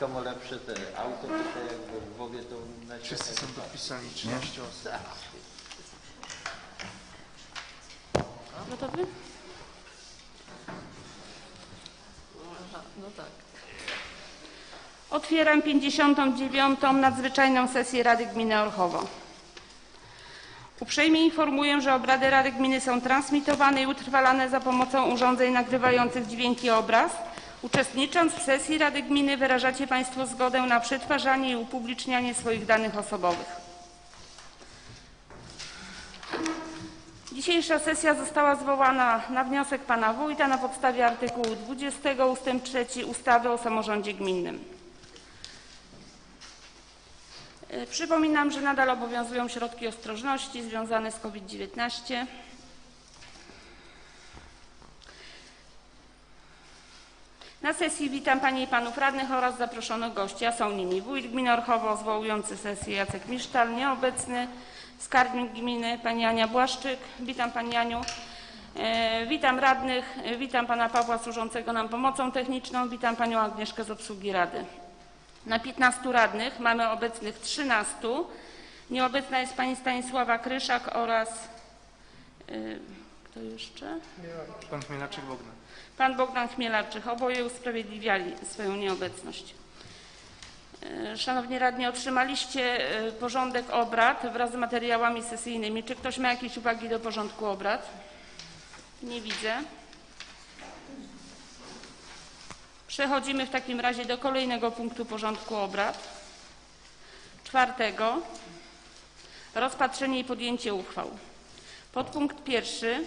Kto ma lepsze te auto, tutaj jakby w głowie to na Wszyscy są podpisani, 13 osób. Gotowy? Aha, no tak. Otwieram 59. nadzwyczajną sesję Rady Gminy Orchowo. Uprzejmie informuję, że obrady Rady Gminy są transmitowane i utrwalane za pomocą urządzeń nagrywających dźwięki i obraz. Uczestnicząc w sesji Rady Gminy wyrażacie Państwo zgodę na przetwarzanie i upublicznianie swoich danych osobowych. Dzisiejsza sesja została zwołana na wniosek pana wójta na podstawie artykułu 20 ust. 3 ustawy o samorządzie gminnym. E, Przypominam, że nadal obowiązują środki ostrożności związane z COVID-19. Na sesji witam Panie i Panów Radnych oraz zaproszonych gości, a są nimi wójt gminy Orchowo, zwołujący sesję Jacek Misztal, nieobecny, skarbnik gminy Pani Ania Błaszczyk. Witam Pani Aniu. E, Witam radnych, e, witam Pana Pawła służącego nam pomocą techniczną, witam Panią Agnieszkę z obsługi Rady. Na 15 radnych mamy obecnych 13. Nieobecna jest Pani Stanisława Kryszak oraz... y, Kto jeszcze? Pan Chmielaczek Bogdan. Pan Bogdan Chmielarczyk. Oboje usprawiedliwiali swoją nieobecność. E, Szanowni radni, otrzymaliście e, porządek obrad wraz z materiałami sesyjnymi. Czy ktoś ma jakieś uwagi do porządku obrad? Nie widzę. Przechodzimy w takim razie do kolejnego punktu porządku obrad. Czwartego. Rozpatrzenie i podjęcie uchwał. Podpunkt pierwszy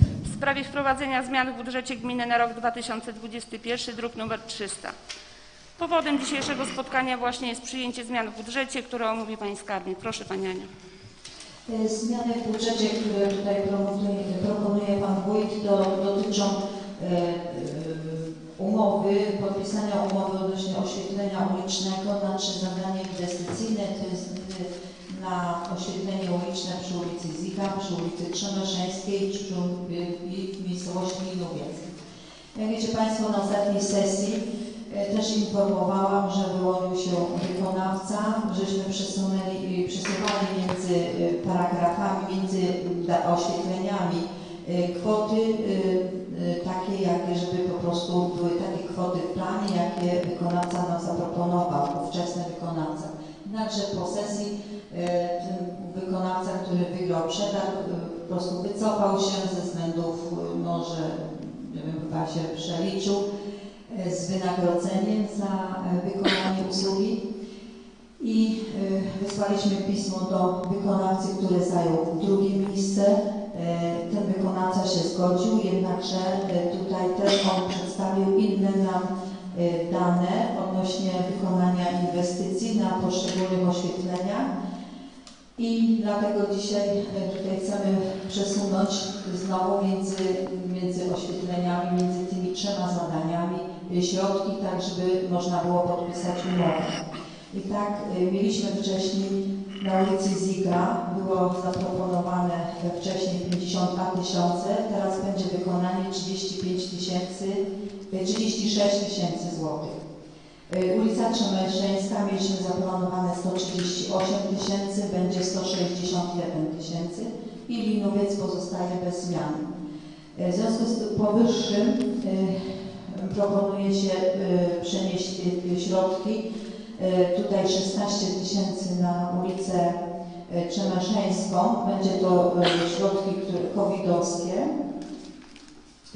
w sprawie wprowadzenia zmian w budżecie gminy na rok 2021, druk nr 300. Powodem dzisiejszego spotkania właśnie jest przyjęcie zmian w budżecie, które omówi Pani Skarbnik. Proszę Pani Ania. E, Zmiany w budżecie, które tutaj proponuje, Pan Wójt, do, dotyczą e, e, umowy, podpisania umowy odnośnie oświetlenia ulicznego na trzy inwestycyjne. To jest na oświetlenie uliczne przy ulicy Zika, przy ulicy Trzemeszeńskiej i w miejscowości Linuwiec. Jak wiecie Państwo, na ostatniej sesji e, też informowałam, że wyłonił się wykonawca, żeśmy przesunęli, e, przesuwali między e, paragrafami, między oświetleniami kwoty takie, jakie, żeby po prostu były takie kwoty w planie, jakie wykonawca nam zaproponował, ówczesny wykonawca. Jednakże po sesji e, ten wykonawca, który wygrał przetarg, e, po prostu wycofał się ze względów, e, no, że wiem, chyba się przeliczył z wynagrodzeniem za wykonanie usługi i wysłaliśmy pismo do wykonawcy, który zajął drugie miejsce. Ten wykonawca się zgodził, jednakże tutaj też on przedstawił inne nam dane odnośnie wykonania inwestycji na poszczególnych oświetleniach. I dlatego dzisiaj e, tutaj chcemy przesunąć znowu między, między oświetleniami, między tymi trzema zadaniami e, środki, tak żeby można było podpisać umowę. I tak mieliśmy wcześniej na ulicy Ziga, było zaproponowane wcześniej 52 tysiące, teraz będzie wykonanie 35 tysięcy, 36 tysięcy złotych. Y, Ulica Trzemeszeńska mieliśmy zaplanowane 138 tysięcy, będzie 161 tysięcy i Linowiec pozostaje bez zmian. Y, W związku z powyższym y, proponuje się przenieść środki, tutaj 16 tysięcy na ulicę Trzemeszeńską, będzie to środki które covidowskie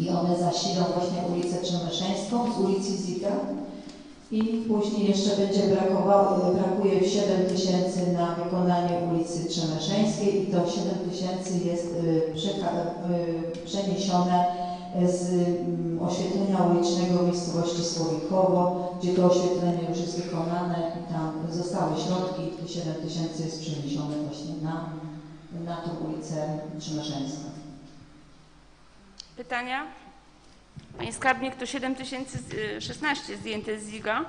i one zasilą właśnie ulicę Trzemeszeńską z ulicy Zika. I później jeszcze będzie brakowało, brakuje 7 tysięcy na wykonanie ulicy Trzemeszeńskiej i to 7 tysięcy jest y, y, przeniesione z mm, oświetlenia ulicznego miejscowości Słowikowo, gdzie to oświetlenie już jest wykonane i tam zostały środki i te 7 tysięcy jest przeniesione właśnie na, na tą ulicę Trzemeszeńską. Pytania? Panie Skarbnik, to 7016 zdjęte z ZIGA.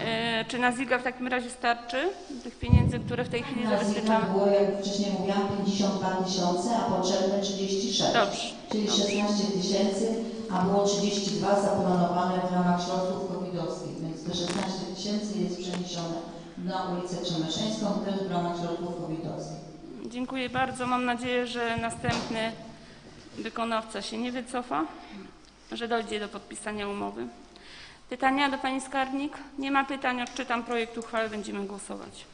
E, Czy na ZIGA w takim razie starczy tych pieniędzy, które w tej chwili Na zabezpieczamy? było, jak wcześniej mówiłam, 52 tysiące, a potrzebne 36. Dobrze. Czyli 16 tysięcy, a było 32 zaplanowane w ramach środków covidowskich, więc te 16 tysięcy jest przeniesione na ulicę Trzemeszeńską, też w ramach środków covidowskich. Dziękuję bardzo. Mam nadzieję, że następny wykonawca się nie wycofa, że dojdzie do podpisania umowy. Pytania do Pani Skarbnik? Nie ma pytań. Odczytam projekt uchwały. Będziemy głosować.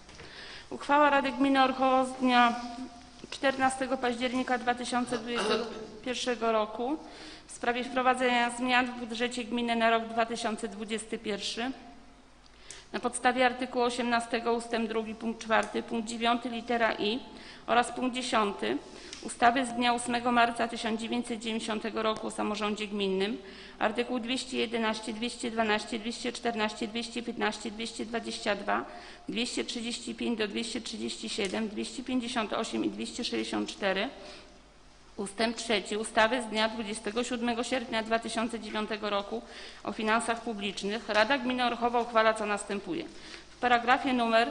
Uchwała Rady Gminy Orchowo z dnia 14 października 2021 roku w sprawie wprowadzenia zmian w budżecie gminy na rok 2021 na podstawie artykułu 18 ust. 2 punkt 4 punkt 9 litera i oraz punkt 10 ustawy z dnia 8 marca 1990 roku o samorządzie gminnym, artykuł 211, 212, 214, 215, 222, 235 do 237, 258 i 264 Ustęp 3 ustawy z dnia 27 sierpnia 2009 roku o finansach publicznych Rada Gminy Orchowa uchwala co następuje. W paragrafie numer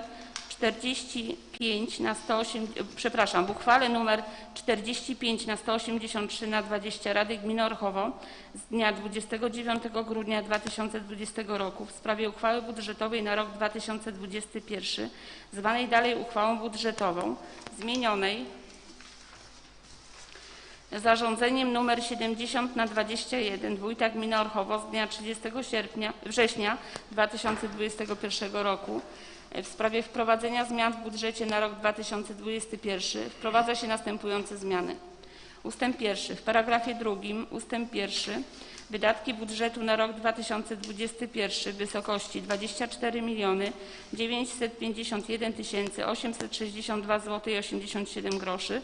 45 na 108, przepraszam, w uchwale numer 45 na 183 na 20 Rady Gminy Orchowo z dnia 29 grudnia 2020 roku w sprawie uchwały budżetowej na rok 2021 zwanej dalej uchwałą budżetową zmienionej zarządzeniem nr 70 na 21 Wójta Gminy Orchowo z dnia 30 sierpnia, września 2021 roku w sprawie wprowadzenia zmian w budżecie na rok 2021 wprowadza się następujące zmiany. Ustęp pierwszy. W paragrafie drugim ustęp pierwszy wydatki budżetu na rok 2021 w wysokości 24 miliony 951 862 zł 87 groszy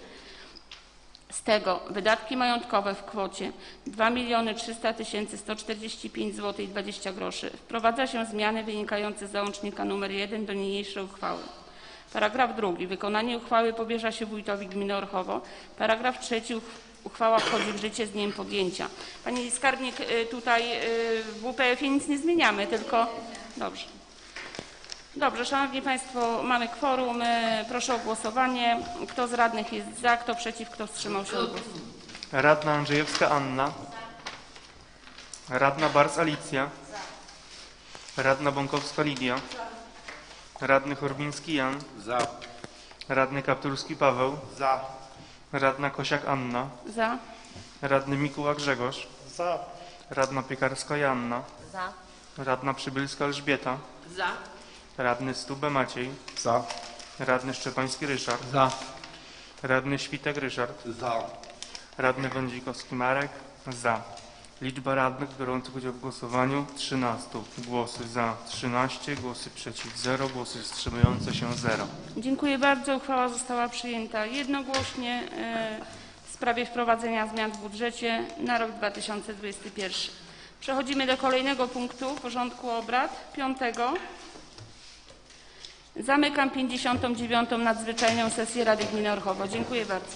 z tego wydatki majątkowe w kwocie 2 300 145 zł i 20 groszy. Wprowadza się zmiany wynikające z załącznika nr 1 do niniejszej uchwały. Paragraf drugi. Wykonanie uchwały powierza się wójtowi gminy Orchowo. Paragraf trzeci. Uch- Uchwała wchodzi w życie z dniem podjęcia. Pani skarbnik, y, tutaj y, w WPF-ie nic nie zmieniamy, tylko... Dobrze. Dobrze, Szanowni Państwo, mamy kworum. Y, Proszę o głosowanie. Kto z radnych jest za, kto przeciw, kto wstrzymał się od głosu? Radna Andrzejewska Anna. Radna Bars Alicja. Radna Bąkowska Lidia. Radny Chorbiński Jan. Za. Radny Kapturski Paweł. Za. Radna Kosiak Anna. Za. Radny Mikuła Grzegorz. Za. Radna Piekarska Joanna. Za. Radna Przybylska Elżbieta. Za. Radny Stube Maciej. Za. Radny Szczepański Ryszard. Za. Radny Świtek Ryszard. Za. Radny Wędzikowski Marek. Za. Liczba radnych biorących udział w głosowaniu 13. Głosy za 13, głosy przeciw 0, głosy wstrzymujące się 0. Dziękuję bardzo. Uchwała została przyjęta jednogłośnie y, w sprawie wprowadzenia zmian w budżecie na rok 2021. Przechodzimy do kolejnego punktu porządku obrad, piątego. Zamykam 59. nadzwyczajną sesję Rady Gminy Orchowo. Dziękuję bardzo.